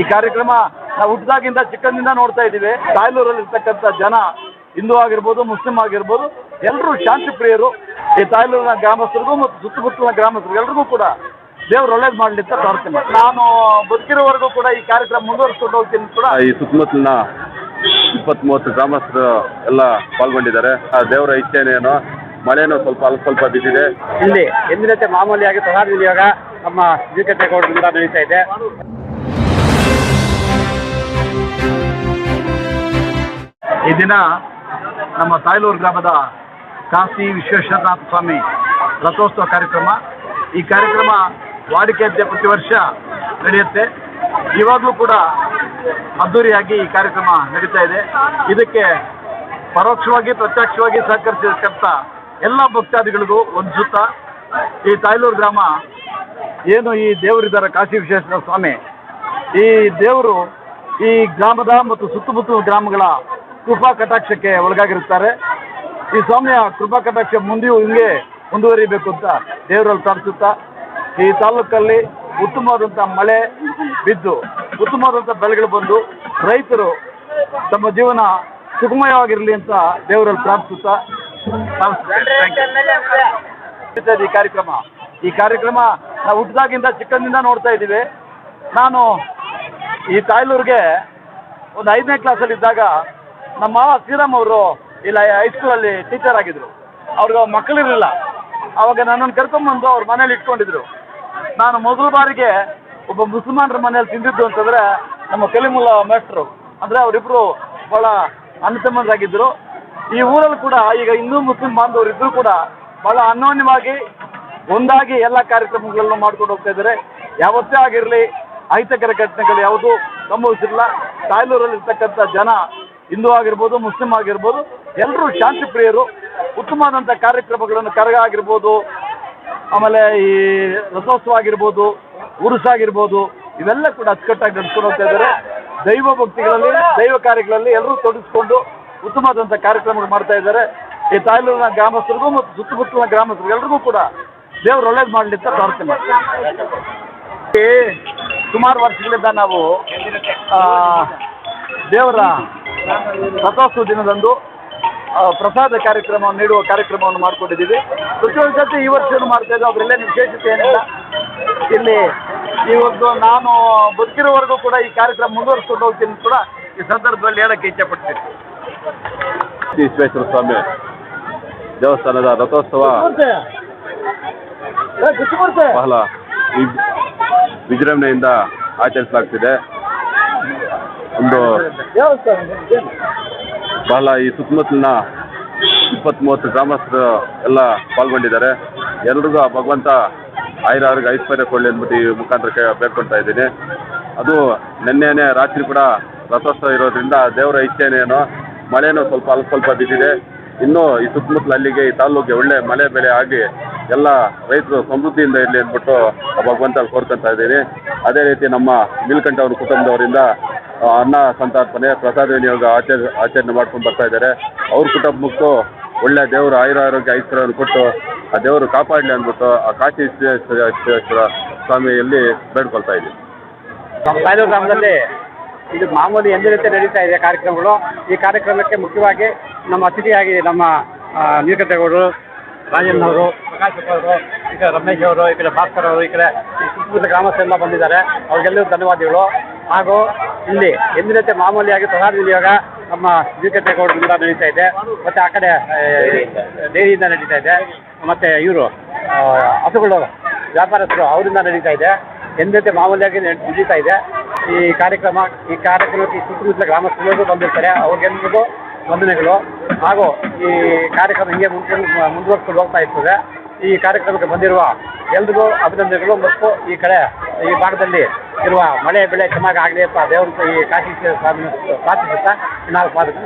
ಈ ಕಾರ್ಯಕ್ರಮ ನಾವು ಹುಟ್ಟಿದಾಗಿಂದ ಚಿಕ್ಕಂದಿಂದ ನೋಡ್ತಾ ಇದ್ದೀವಿ. ತಾಯ್ಲೂರಲ್ಲಿ ಇರ್ತಕ್ಕಂಥ ಜನ ಹಿಂದೂ ಆಗಿರ್ಬೋದು ಮುಸ್ಲಿಂ ಆಗಿರ್ಬೋದು ಎಲ್ಲರೂ ಶಾಂತಿ ಪ್ರಿಯರು. ಈ ತಾಯ್ಲೂರಿನ ಗ್ರಾಮಸ್ಥರಿಗೂ ಮತ್ತು ಸುತ್ತಮುತ್ತಲಿನ ಗ್ರಾಮಸ್ಥರಿಗೂ ಎಲ್ರಿಗೂ ಕೂಡ ದೇವ್ರು ಒಳ್ಳೇದು ಮಾಡಲಿ ಅಂತ ಪ್ರಾರ್ಥನೆ ನಾನು ಬದುಕಿರೋವರೆಗೂ ಕೂಡ ಈ ಕಾರ್ಯಕ್ರಮ ಮುಂದುವರಿಸ್ಕೊಂಡು ಹೋಗ್ತೀನಿ ಕೂಡ ಈ ಸುತ್ತಮುತ್ತಲಿನ ಇಪ್ಪತ್ತ್ ಮೂವತ್ತು ಗ್ರಾಮಸ್ಥರು ಎಲ್ಲ ಪಾಲ್ಗೊಂಡಿದ್ದಾರೆ. ಆ ದೇವರ ಇಚ್ಛೆನೇನೋ ಮಳೆನೂ ಸ್ವಲ್ಪ ಅಲ್ಪ ಸ್ವಲ್ಪ ಬಿದ್ದಿದೆ. ಇಲ್ಲಿ ಎಂದಿನಂತೆ ಮಾಮೂಲಿಯಾಗಿ ಸದಾ ನಿಯೋಗ ನಮ್ಮ ಜೀಕಟ್ಟೆಗೌಡರಿಂದ ನಡೀತಾ ಇದೆ. ಈ ದಿನ ನಮ್ಮ ತಾಯ್ಲೂರು ಗ್ರಾಮದ ಕಾಶಿ ವಿಶ್ವೇಶ್ವರನಾಥ ಸ್ವಾಮಿ ರಥೋತ್ಸವ ಕಾರ್ಯಕ್ರಮ. ಈ ಕಾರ್ಯಕ್ರಮ ವಾಡಿಕೆಯಂತೆ ಪ್ರತಿ ವರ್ಷ ನಡೆಯುತ್ತೆ. ಇವಾಗಲೂ ಕೂಡ ಅದ್ದೂರಿಯಾಗಿ ಈ ಕಾರ್ಯಕ್ರಮ ನಡೀತಾ ಇದೆ. ಇದಕ್ಕೆ ಪರೋಕ್ಷವಾಗಿ, ಪ್ರತ್ಯಕ್ಷವಾಗಿ ಸಹಕರಿಸಿರ್ತಕ್ಕಂಥ ಎಲ್ಲ ಭಕ್ತಾದಿಗಳಿಗೂ ಒಂದು ಈ ತಾಯ್ಲೂರು ಗ್ರಾಮ ಏನು ಈ ದೇವರಿದ್ದಾರೆ, ಕಾಶಿ ವಿಶ್ವೇಶ್ವರ ಸ್ವಾಮಿ. ಈ ದೇವರು ಈ ಗ್ರಾಮದ ಮತ್ತು ಸುತ್ತಮುತ್ತಲ ಗ್ರಾಮಗಳ ಕೃಪಾ ಕಟಾಕ್ಷಕ್ಕೆ ಒಳಗಾಗಿರುತ್ತಾರೆ. ಈ ಸ್ವಾಮಿಯ ಕೃಪಾ ಕಟಾಕ್ಷ ಮುಂದೆಯೂ ಹಿಂಗೆ ಮುಂದುವರಿಬೇಕು ಅಂತ ದೇವರಲ್ಲಿ ಪ್ರಾರ್ಥಿಸುತ್ತಾ, ಈ ತಾಲೂಕಲ್ಲಿ ಉತ್ತಮವಾದಂಥ ಮಳೆ ಬಿದ್ದು, ಉತ್ತಮವಾದಂಥ ಬೆಳೆಗಳು ಬಂದು ರೈತರು ತಮ್ಮ ಜೀವನ ಸುಗಮಯವಾಗಿರಲಿ ಅಂತ ದೇವರಲ್ಲಿ ಪ್ರಾರ್ಥಿಸುತ್ತಾ ಈ ಕಾರ್ಯಕ್ರಮ. ಈ ಕಾರ್ಯಕ್ರಮ ನಾವು ಹುಟ್ಟಿದಾಗಿಂದ ಚಿಕ್ಕಂದಿಂದ ನೋಡ್ತಾ ಇದ್ದೀವಿ. ನಾನು ಈ ತಾಯ್ಲೂರಿಗೆ ಒಂದು ಐದನೇ ಕ್ಲಾಸಲ್ಲಿ ಇದ್ದಾಗ ನಮ್ಮ ಮಾವ ಶ್ರೀರಾಮ್ ಅವರು, ಇಲ್ಲ ಹೈಸ್ಕೂಲಲ್ಲಿ ಟೀಚರ್ ಆಗಿದ್ರು. ಅವ್ರಿಗೆ ಮಕ್ಕಳಿರಲಿಲ್ಲ ಅವಾಗ ನನ್ನನ್ನು ಕರ್ಕೊಂಬಂದು ಅವ್ರ ಮನೇಲಿ ಇಟ್ಕೊಂಡಿದ್ರು. ನಾನು ಮೊದಲ ಬಾರಿಗೆ ಒಬ್ಬ ಮುಸಲ್ಮಾನರ ಮನೇಲಿ ತಿಂದಿದ್ದು ಅಂತಂದ್ರೆ ನಮ್ಮ ಕಲಿಮುಲ್ಲಾ ಮೇಸ್ಟ್ರು ಅಂದರೆ ಅವರಿಬ್ಬರು ಬಹಳ ಅನುಸಮ್ಮರಾಗಿದ್ದರು ಈ ಊರಲ್ಲಿ ಕೂಡ ಈಗ ಹಿಂದೂ ಮುಸ್ಲಿಂ ಬಾಂಧವರು ಇದ್ರು ಕೂಡ ಬಹಳ ಅನ್ಯೋನ್ಯವಾಗಿ ಒಂದಾಗಿ ಎಲ್ಲ ಕಾರ್ಯಕ್ರಮಗಳನ್ನು ಮಾಡ್ಕೊಂಡು ಹೋಗ್ತಾ ಇದ್ದಾರೆ. ಯಾವತ್ತೇ ಆಗಿರಲಿ, ಅಹಿತಕರ ಘಟನೆಗಳು ಯಾವುದು ಸಂಭವಿಸಿಲ್ಲ ತಾಯ್ಲೂರಲ್ಲಿ ಇರ್ತಕ್ಕಂಥ ಜನ ಹಿಂದೂ ಆಗಿರ್ಬೋದು, ಮುಸ್ಲಿಂ ಆಗಿರ್ಬೋದು ಎಲ್ಲರೂ ಶಾಂತಿ ಪ್ರಿಯರು ಉತ್ತಮವಾದಂಥ ಕಾರ್ಯಕ್ರಮಗಳನ್ನು ಕರಗ ಆಗಿರ್ಬೋದು, ಆಮೇಲೆ ಈ ರಥೋತ್ಸವ ಆಗಿರ್ಬೋದು ಉರುಸಾಗಿರ್ಬೋದು ಇವೆಲ್ಲ ಕೂಡ ಅಚ್ಚುಕಟ್ಟಾಗಿ ನಡೆಸ್ಕೊಂಡು ಇದ್ದಾರೆ. ದೈವ ಭಕ್ತಿಗಳಲ್ಲಿ, ದೈವ ಕಾರ್ಯಗಳಲ್ಲಿ ಎಲ್ಲರೂ ತೊಡಗಿಸ್ಕೊಂಡು ಉತ್ತಮವಾದಂಥ ಕಾರ್ಯಕ್ರಮಗಳು ಮಾಡ್ತಾ ಇದ್ದಾರೆ. ಈ ತಾಯಲೂರಿನ ಗ್ರಾಮಸ್ಥರಿಗೂ ಮತ್ತು ಸುತ್ತಮುತ್ತಲಿನ ಗ್ರಾಮಸ್ಥರಿಗೂ ಎಲ್ರಿಗೂ ಕೂಡ ದೇವ್ರು ಒಳ್ಳೇದು ಮಾಡಲಿ ಅಂತ ಪ್ರಾರ್ಥನೆ ಸುಮಾರು ವರ್ಷಗಳಿಂದ ನಾವು ದೇವರ ರಥೋತ್ಸವ ದಿನದಂದು ಆ, ಪ್ರಸಾದ ಕಾರ್ಯಕ್ರಮವನ್ನು ನೀಡುವ ಕಾರ್ಯಕ್ರಮವನ್ನು ಮಾಡಿಕೊಂಡಿದ್ದೀವಿ. ಪ್ರತಿಯೊಂದು ಸತಿ ಈ ಏನು ಮಾಡ್ತಾ ಇದ್ದೀವಿ ಅವರೆಲ್ಲ ವಿಶೇಷತೆ ಏನಿಲ್ಲ. ಇಲ್ಲಿ ಇವತ್ತು ನಾನು ಬದುಕಿರೋವರೆಗೂ ಕೂಡ ಈ ಕಾರ್ಯಕ್ರಮ ಮುಂದುವರಿಸ್ಕೊಂಡು ಹೋಗ್ತೀನಿ ಕೂಡ ಈ ಸಂದರ್ಭದಲ್ಲಿ ಹೇಳಕ್ಕೆ ಇಚ್ಛೆಪಡ್ತೀನಿ ಶ್ರೀ ವಿಶ್ವೇಶ್ವರ ಸ್ವಾಮಿ ದೇವಸ್ಥಾನದ ರಥೋತ್ಸವ. ಬಹಳ ವಿ- ವಿಜೃಂಭಣೆಯಿಂದ ಆಚರಿಸಲಾಗ್ತಿದೆ. ಒಂದು ಬಹಳ ಈ ಸುತ್ತಮುತ್ತಲಿನ ಇಪ್ಪತ್ತ್ ಮೂವತ್ತು ಗ್ರಾಮಸ್ಥರು ಎಲ್ಲ ಪಾಲ್ಗೊಂಡಿದ್ದಾರೆ. ಎಲ್ರಿಗೂ ಆ ಭಗವಂತ ಆಯುರಾರಿಗೆ ಐಶ್ವರ್ಯ ಕೊಡಲಿ ಅಂದ್ಬಿಟ್ಟು ಈ ಮುಖಾಂತರ ಬೇಡ್ಕೊಳ್ತಾ ಇದ್ದೀನಿ. ಅದು ನಿನ್ನೆನೇ ರಾತ್ರಿ ಕೂಡ ರಥೋತ್ಸವ ಇರೋದ್ರಿಂದ ದೇವರ ಇಚ್ಛೆನೇನೋ, ಮಳೆನೂ ಸ್ವಲ್ಪ ಅಲ್ಪ ಸ್ವಲ್ಪ ಬಿದ್ದಿದೆ. ಇನ್ನೂ ಈ ಸುತ್ತಮುತ್ತಲ ಅಲ್ಲಿಗೆ ಈ ತಾಲೂಕಿಗೆ ಒಳ್ಳೆ ಮಳೆ ಬೆಳೆ ಆಗಿ ಎಲ್ಲ ರೈತರು ಸಮೃದ್ಧಿಯಿಂದ ಇರಲಿ ಅಂದ್ಬಿಟ್ಟು ಆ ಭಗವಂತ ಕೋರ್ಕೊತಾ ಇದ್ದೀನಿ. ಅದೇ ರೀತಿ ನಮ್ಮ ನೀಲ್ಕಂಠ ಅವ್ರ ಕುಟುಂಬದವರಿಂದ ಅನ್ನ ಸಂತರ್ಪಣೆ ಪ್ರಸಾದ ವಿನಿಯೋಗ ಆಚರ, ಆಚರಣೆ ಮಾಡ್ಕೊಂಡು ಬರ್ತಾ ಇದ್ದಾರೆ. ಅವ್ರ ಕುಟುಂಬಕ್ಕೂ ಒಳ್ಳೆ ದೇವರು ಆಯುರ ಆರೋಗ್ಯ ಐಶ್ವರ್ಯವನ್ನು ಕೊಟ್ಟು ಆ ದೇವರು ಕಾಪಾಡಲಿ ಅಂದ್ಬಿಟ್ಟು ಆ ಕಾಶಿ ವಿಶ್ವೇಶ್ವರ ಸ್ವಾಮಿಯಲ್ಲಿ ಬೇಡ್ಕೊಳ್ತಾ ಇದ್ದೀವಿ. ಗ್ರಾಮದಲ್ಲಿ ಇದು ಮಾಮೂಲಿ ಎಂದಿನಂತೆ ನಡೀತಾ ಇದೆ ಕಾರ್ಯಕ್ರಮಗಳು. ಈ ಕಾರ್ಯಕ್ರಮಕ್ಕೆ ಮುಖ್ಯವಾಗಿ ನಮ್ಮ ಅತಿಥಿಯಾಗಿ ನಮ್ಮ ನೀಲಕಂಠೇಗೌಡರು ರಾಜನ್ ಅವರು, ಪ್ರಕಾಶ್ ಅವರು, ಈ ಕಡೆ ರಮೇಶ್ ಅವರು, ಈ ಕಡೆ ಭಾಸ್ಕರ್ ಅವರು, ಈ ಕಡೆ ಸುತ್ತಮುತ್ತ ಗ್ರಾಮಸ್ಥರೆಲ್ಲ ಬಂದಿದ್ದಾರೆ. ಅವ್ರಿಗೆಲ್ಲರೂ ಧನ್ಯವಾದಗಳು. ಹಾಗೂ ಇಲ್ಲಿ ಎಂದಿನಂತೆ ಮಾಮೂಲಿಯಾಗಿ ಪ್ರಸಾದ ವಿನಿಯೋಗ ನಮ್ಮ ಗೌಡರಿಂದ ನಡೀತಾ ಇದೆ. ಮತ್ತೆ ಆ ಕಡೆ ಡೈರಿಯಿಂದ ನಡೀತಾ ಇದೆ. ಮತ್ತೆ ಇವರು ಹಸುಗಳು, ವ್ಯಾಪಾರಸ್ಥರು ಅವರಿಂದ ನಡೀತಾ ಇದೆ. ಎಂದಂತೆ ಮಾಮೂಲಿಯಾಗಿ ನಡೆ- ನಡೀತಾ ಇದೆ. ಈ ಕಾರ್ಯಕ್ರಮ, ಈ ಕಾರ್ಯಕ್ರಮಕ್ಕೆ ಸುತ್ತಮುತ್ತಲ ಗ್ರಾಮಸ್ಥರು ಬಂದಿರ್ತಾರೆ. ಅವ್ರಿಗೆಲ್ಲರಿಗೂ ವಂದನೆಗಳು. ಹಾಗೂ ಈ ಕಾರ್ಯಕ್ರಮ ಹಿಂಗೆ ಮುಂದೆ, ಮುಂದುವರ್ಸ್ಕೊಂಡು ಹೋಗ್ತಾ ಇರ್ತದೆ. ಈ ಕಾರ್ಯಕ್ರಮಕ್ಕೆ ಬಂದಿರುವ ಎಲ್ರಿಗೂ ಅಭಿನಂದನೆಗಳು ಮತ್ತು ಈ ಕಡೆ ಈ ಭಾಗದಲ್ಲಿ ಇರುವ ಮಳೆ ಬೆಳೆ ಚೆನ್ನಾಗಿ ಆಗಲಿ ಅಂತ ದೇವರು ಈ ಕಾಶಿ ಸ್ವಾಮಿ ಪ್ರಾರ್ಥಿಸುತ್ತಾ ನಾವು ಸ್ವಾಗತ